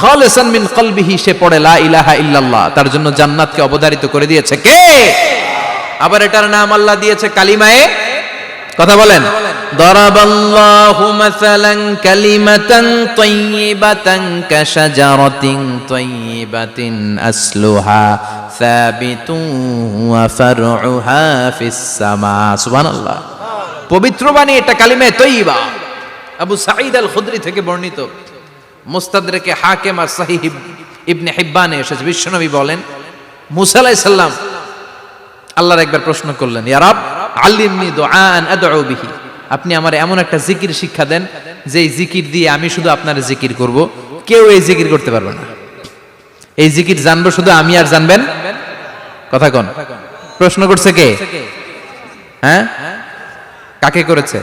খালেসান মিন কলবিহি সে পড়ে লা ইলাহা ইল্লাল্লাহ তার জন্য জান্নাতকে অবধারিত করে দিয়েছে। কে? আবার এটার নাম আল্লাহ দিয়েছে কালিমায়ে? কথা বলেন। দরাবাল্লাহু মাসালান কালিমাতান তাইয়িবাতান কাশাজারাতিন তাইয়িবাতিন আসলুহা সাবিতুন ওয়া ফারউহা ফিস সামা। সুবহানাল্লাহ। পবিত্র বাণী এটা কালিমায়ে তৈয়িবা। আবু সাঈদ আল খুদরি থেকে বর্ণিত। মুস্তাদরেকে হাকেম আর সাহিহ ইবনে হিব্বানে এসেছে। বিশ্বনবী বলেন, মুসা আলাইহিস সালাম আল্লাহর একবার প্রশ্ন করলেন, ইয়া রব, আল্লিমনি আদউ বিহি। আপনি আমার এমন একটা জিকির শিক্ষা দেন যে জিকির দিয়ে আমি শুধু আপনার জিকির করব। কেউ এই জিকির করতে পারবে না। এই জিকির জানব শুধু আমি আর জানবেন? কথা কোন। প্রশ্ন করছে কে? হ্যাঁ? কাকে করেছে?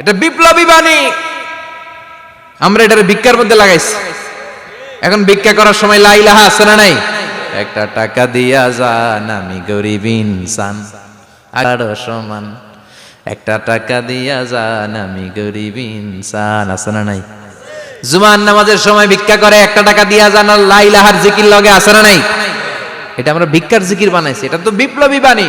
এটা বিপ্লবী বাণী। আমরা এটার ভিক্ষার মধ্যে লাগাইছি। এখন ভিক্ষা করার সময় লা ইলাহা আছে না নাই? একটা টাকা দিয়া যান, আমি গরিব ইনসান। আর সমান, একটা টাকা দিয়া যান, আমি গরিব ইনসান। আছে না নাই? জুমান নামাজের সময় ভিক্ষা করে, একটা টাকা দিয়া যান, আর লা ইলাহার জিকির লগে আছে না নাই? এটা আমরা ভিক্ষার জিকির বানাইছি। এটা তো বিপ্লবী বাণী।